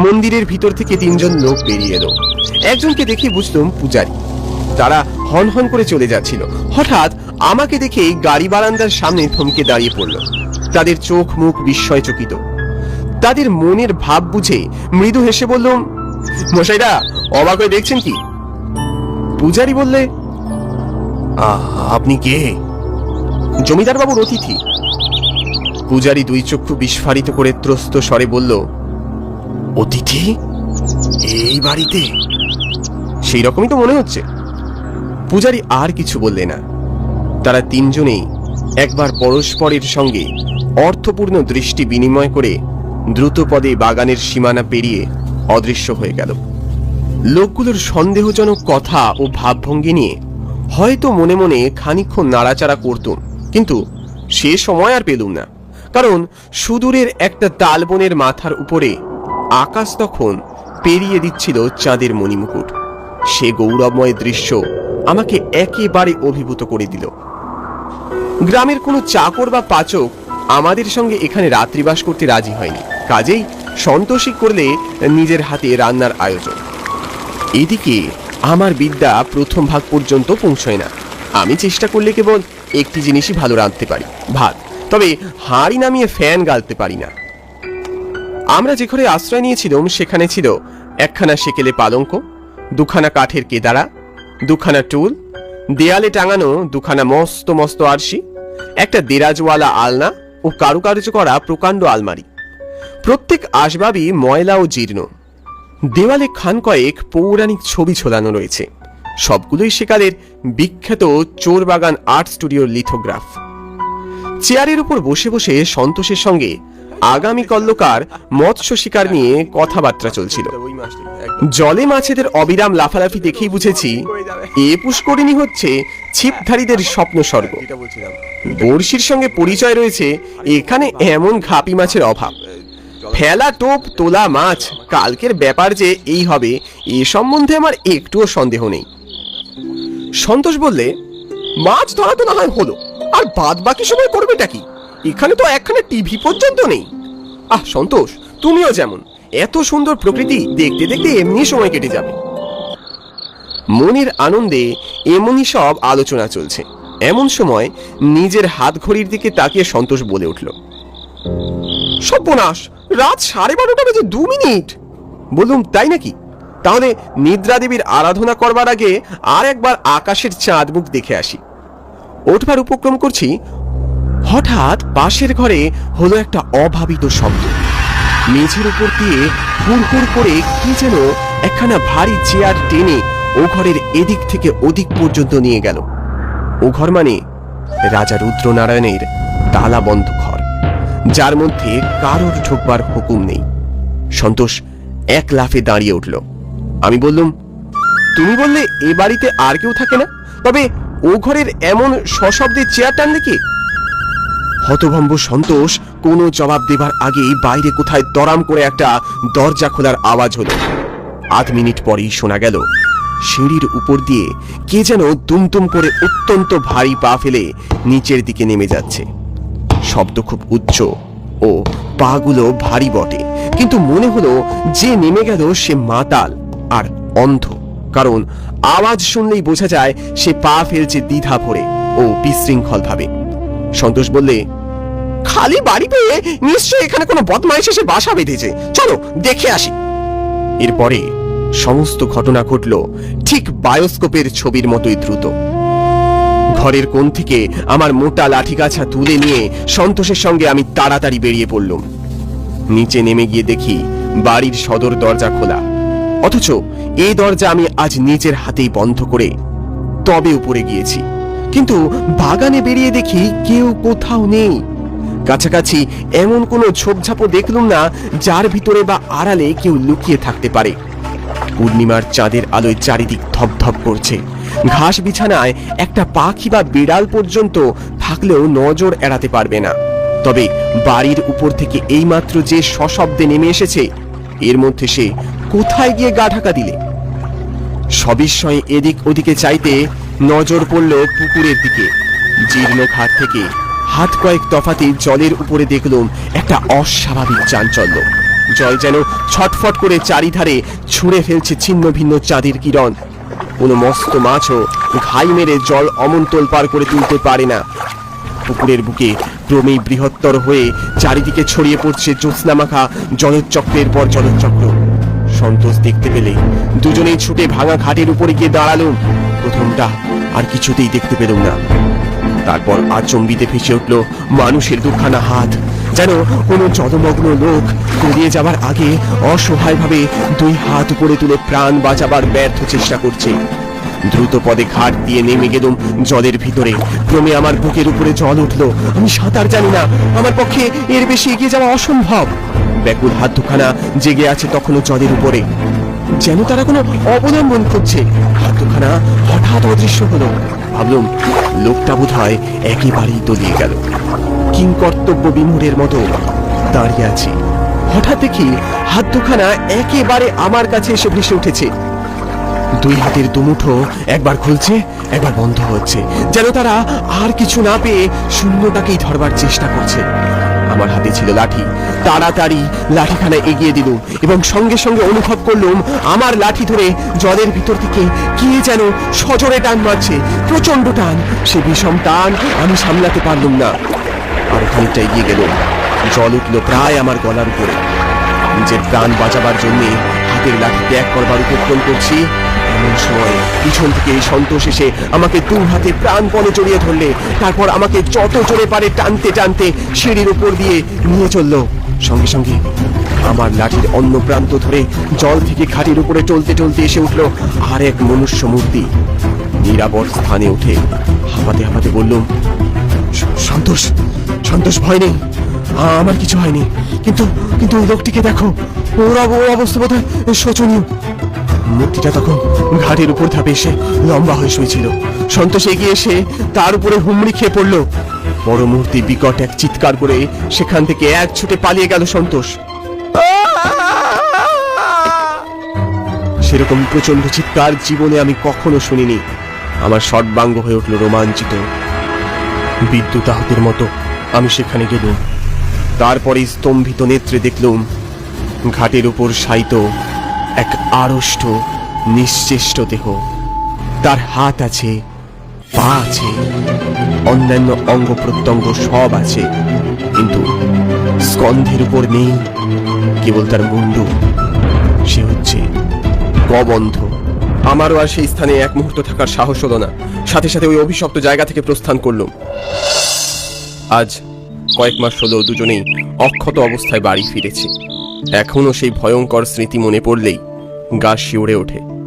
মন্দিরের ভিতর থেকে তিনজন লোক বেরিয়ে এলো। একজনকে দেখে বুঝলাম পূজারি। তারা হন হন করে চলে যাচ্ছিল। হঠাৎ আমাকে দেখে গাড়ি বারান্দার সামনে থমকে দাঁড়িয়ে পড়ল। তাদের চোখ মুখ বিস্ময়চকিত। তাদের মনের ভাব বুঝে মৃদু হেসে বললাম মশাইরা অবাক হয়ে দেখছেন কি? পূজারি বললে "আহ, আপনি কে? জমিদার বাবুর অতিথি। পূজারি দুই চক্ষু বিস্ফারিত করে ত্রস্ত স্বরে বলল অতিথি? এই বাড়িতে? সেই রকমই তো মনে হচ্ছে। পূজারি আর কিছু বললে না। তারা তিনজনেই একবার পরস্পরের সঙ্গে অর্থপূর্ণ দৃষ্টি বিনিময় করে দ্রুত পদে বাগানের সীমানা পেরিয়ে অদৃশ্য হয়ে গেল। লোকগুলোর সন্দেহজনক কথা ও ভাবভঙ্গি নিয়ে হয়তো মনে মনে খানিকক্ষণ নাড়াচাড়া করতুম, কিন্তু সে সময় আর পেলুম না। কারণ সুদূরের একটা তালবনের মাথার উপরে আকাশ তখন পেরিয়ে দিচ্ছিল চাঁদের মণিমুকুট। সে গৌরবময় দৃশ্য আমাকে একেবারে অভিভূত করে দিল। গ্রামের কোনো চাকর বা পাচক আমাদের সঙ্গে এখানে রাত্রিবাস করতে রাজি হয়নি। কাজেই সন্তোষী করলে নিজের হাতে রান্নার আয়োজন। এদিকে আমার বিদ্যা প্রথম ভাগ পর্যন্ত পৌঁছয় না। আমি চেষ্টা করলে কেবল একটি জিনিসই ভালো রাঁধতে পারি, ভাত। তবে হাঁড়ি নামিয়ে ফ্যান গালতে পারি না। আমরা যে ঘরে আশ্রয় নিয়েছিলাম, সেখানে ছিল একখানা সেকেলে পালঙ্ক, দুখানা কাঠের কেদারা, দুখানা টুল, দেয়ালে টাঙানো দুখানা মস্ত মস্ত আরশি, একটা দেরাজওয়ালা আলনা ও কারুকার্য করা প্রকাণ্ড আলমারি। প্রত্যেক আসবাবই ময়লা ও জীর্ণ। দেওয়ালে খান কয়েক পৌরাণিক ছবি ঝোলানো রয়েছে। সবগুলোই সেকালের বিখ্যাত চোরবাগান আর্ট স্টুডিওর লিথোগ্রাফ। চেয়ারের উপর বসে বসে সন্তোষের সঙ্গে আগামী কল্লকার মৎস্য শিকার নিয়ে কথাবার্তা চলছিল। জলে মাছেদের অবিরাম লাফালাফি দেখেই বুঝেছি, এ পুষ্করিণী হচ্ছে ছিপধারীদের স্বপ্ন স্বর্গ। বড়শির সঙ্গে পরিচয় রয়েছে এখানে এমন ঘাপি মাছের অভাব। ফেলা টোপ, তোলা মাছ, কালকের ব্যাপার যে এই হবে, এ সম্বন্ধে আমার একটুও সন্দেহ নেই। সন্তোষ বললে, মাছ ধরা তো না হয় হলো, আর বাদ বাকি সময় করবেটা কি? এখানে তো একখানে টিভি পর্যন্ত নেই। আহ, সন্তোষ, তুমিও যেমন। এত সুন্দর প্রকৃতি দেখতে দেখতে এমনি সময় কেটে যাবে। মনের আনন্দে এমনই সব আলোচনা চলছে। এমন সময় নিজের হাত ঘড়ির দিকে তাকিয়ে সন্তোষ বলে উঠল, সর্বনাশ, রাত সাড়ে বারোটা বেজে দু মিনিট। বললুম, তাই নাকি? তাহলে নিদ্রা দেবীর আরাধনা করবার আগে আর একবার আকাশের চাঁদ মুখ দেখে আসি। ওঠবার উপক্রম করছি হঠাৎ পাশের ঘরে হলো একটা অভাবিত শব্দ। মেঝের উপর দিয়ে হুড় করে কি যেন একখানা ভারী চেয়ার টেনে ও ঘরের এদিক থেকে ওদিক পর্যন্ত নিয়ে গেল। ও ঘর মানে রাজা রুদ্রনারায়ণের তালা বন্ধ ঘর, যার মধ্যে কারোর ঢুকবার হুকুম নেই। সন্তোষ এক লাফে দাঁড়িয়ে উঠল। আমি বললুম, তুমি বললে এ বাড়িতে আর কেউ থাকে না? তবে ও ঘরের এমন সশব্দে চেয়ার টানলে কি হতভম্ব সন্তোষ কোনো জবাব দেবার আগেই বাইরে কোথায় দরাম করে একটা দরজা খোলার আওয়াজ হলো। আধ মিনিট পরেই শোনা গেল, সিঁড়ির উপর দিয়ে কে যেন তুমতুম করে অত্যন্ত ভারী পা ফেলে নিচের দিকে নেমে যাচ্ছে। শব্দ খুব উচ্চ ও পাগুলো ভারী বটে, কিন্তু মনে হলো যে নেমে গেল সে মাতাল আর অন্ধ, কারণ আওয়াজ শুনলেই বোঝা যায় সে পা ফেলছে দ্বিধা ভরে ও বিশৃঙ্খল ভাবে সন্তোষ বললে, খালি বাড়ি পেয়ে নিশ্চয়ই এখানে কোনো বদমাইশ এসে বাসা বেঁধেছে। চলো, দেখে আসি। এরপরে সমস্ত ঘটনা ঘটল ঠিক বায়োস্কোপের ছবির মতোই দ্রুত। ঘরের কোণ থেকে আমার মোটা লাঠিগাছা তুলে নিয়ে সন্তোষের সঙ্গে আমি তাড়াতাড়ি বেরিয়ে পড়লুম। নিচে নেমে গিয়ে দেখি বাড়ির সদর দরজা খোলা। অথচ এই দরজা আমি আজ নিজের হাতেই বন্ধ করে তবে উপরে গিয়েছি। কিন্তু বাগানে বেরিয়ে দেখি কেউ কোথাও নেই। কাছাকাছি এমন কোনো ঝোপঝাপও দেখলুম না, যার ভিতরে বা আড়ালে কেউ লুকিয়ে থাকতে পারে। পূর্ণিমার চাঁদের আলোয় চারিদিক ধপধপ করছে। ঘাস বিছানায় একটা পাখি বা বিড়াল পর্যন্ত থাকলেও নজর এড়াতে পারবে না। তবে বাড়ির উপর থেকে এইমাত্র যে সশব্দে নেমে এসেছে, এর মধ্যে সে কোথায় গিয়ে গা ঢাকা দিলে? সবিস্ময়ে এদিক ওদিকে চাইতে নজর পড়ল পুকুরের দিকে। জীর্ণ ঘাট থেকে হাত কয়েক তফাতে জলের উপরে দেখলুম একটা অস্বাভাবিক চাঞ্চল্য। জল যেন ছটফট করে চারিধারে ছুঁড়ে ফেলছে ছিন্ন ভিন্ন চাঁদের কিরণ। কোনো মস্ত মাছও ঘাই মেরে জল অমন্তল পার করে তুলতে পারে না। পুকুরের বুকে ক্রমেই বৃহত্তর হয়ে চারিদিকে ছড়িয়ে পড়ছে জ্যোৎস্নামাখা জলচক্রের পর জলচক্র। সন্তোষ দেখতে পেলে দুজনেই ছুটে ভাঙা ঘাটের উপরে গিয়ে দাঁড়াল। প্রথমটা আর কিছুতেই দেখতে পেলুম না। তারপর আচম্বিতে ভেসে উঠল মানুষের দুখানা হাত। যেন কোনো জলমগ্ন লোক তলিয়ে যাবার আগে অসহায়ভাবে দুই হাত উপরে তুলে প্রাণ বাঁচাবার ব্যর্থ চেষ্টা করছে। দ্রুত পদে ঘাট দিয়ে নেমে গেলুম জলের ভিতরে। ক্রমে আমার বুকের উপরে জল উঠল। আমি সাঁতার জানি না। আমার পক্ষে এর বেশি এগিয়ে যাওয়া অসম্ভব। ব্যাকুল হাত দুখানা জেগে আছে তখনও জলের উপরে। যেন তারা কোনো অবলম্বন করছে। দুখানা হঠাৎ অদৃশ্য হলো। ভাবলুম, লোকটা বোধ হয় একেবারেই তলিয়ে গেল। কিং কর্তব্য বিমূঢ়ের মতো দাঁড়িয়ে আছি। হঠাৎ দেখি হাত দুখানা একেবারে আমার কাছে এসে ভেসে উঠেছে। দুই হাতের দুমুঠো একবার খুলছে, একবার বন্ধ হচ্ছে, যেন তারা আর কিছু না পেয়ে শূন্যটাকেই ধরবার চেষ্টা করছে। আমার হাতে ছিল লাঠি। তাড়াতাড়ি লাঠিখানা এগিয়ে দিলুম এবং সঙ্গে সঙ্গে অনুভব করলুম, আমার লাঠি ধরে জলের ভিতর থেকে কে যেন সজোরে টান মারছে প্রচণ্ড টান। সে বিষম টান আমি সামলাতে পারলুম না। আর খানিকটা এগিয়ে গেল। জল উঠল প্রায় আমার গলার উপরে। নিজের প্রাণ বাঁচাবার জন্যে হাতের লাঠি ত্যাগ করবার উপক্রম করছি। এমন সময় পিছন থেকে সন্তোষ এসে আমাকে দু হাতে প্রাণপণে জড়িয়ে ধরলে। তারপর আমাকে যত জোরে পারে টানতে টানতে সিঁড়ির উপর দিয়ে নিয়ে চলল। সঙ্গে সঙ্গে আমার লাঠির অন্য প্রান্ত ধরে জল থেকে খাটির উপরে টলতে টলতে এসে উঠল আর এক মনুষ্য মূর্তি। নিরাপদ স্থানে উঠে হাঁপাতে হাঁপাতে বললুম সন্তোষ সন্তোষ, ভয় নেই। আমার কিছু হয়নি। কিন্তু কিন্তু ওই লোকটিকে দেখো। ওর ওর অবস্থা বোধ হয় শোচনীয়। মূর্তিটা তখন ঘাটের উপর ধাপে এসে লম্বা হয়ে শুয়েছিল। সন্তোষ এগিয়ে এসে তার উপরে হুমড়ি খেয়ে পড়ল। বড় মূর্তি বিকট এক চিৎকার করে সেখান থেকে এক ছুটে পালিয়ে গেল সন্তোষ। সেরকম প্রচণ্ড চিৎকার জীবনে আমি কখনো শুনিনি। আমার সর্বাঙ্গ হয়ে উঠল রোমাঞ্চিত। বিদ্যুৎ আহতের মতো আমি সেখানে গেলুম। তারপরে স্তম্ভিত নেত্রে দেখলুম, ঘাটের উপর শায়িত এক আড়ষ্ট, নিশ্চেষ্ট দেহ। তার হাত আছে, পা আছে, অন্যান্য অঙ্গ প্রত্যঙ্গ সব আছে, কিন্তু স্কন্ধের উপর নেই, কেবল তার মুন্ডু। সে হচ্ছে গবন্ধ। আমারও আর সেই স্থানে এক মুহূর্ত থাকার সাহস হলো না। সাথে সাথে ওই অভিশপ্ত জায়গা থেকে প্রস্থান করলুম। আজ কয়েক মাস হলো দুজনেই অক্ষত অবস্থায় বাড়ি ফিরেছি। এখনও সেই ভয়ঙ্কর স্মৃতি মনে পড়লেই গা শিউরে ওঠে।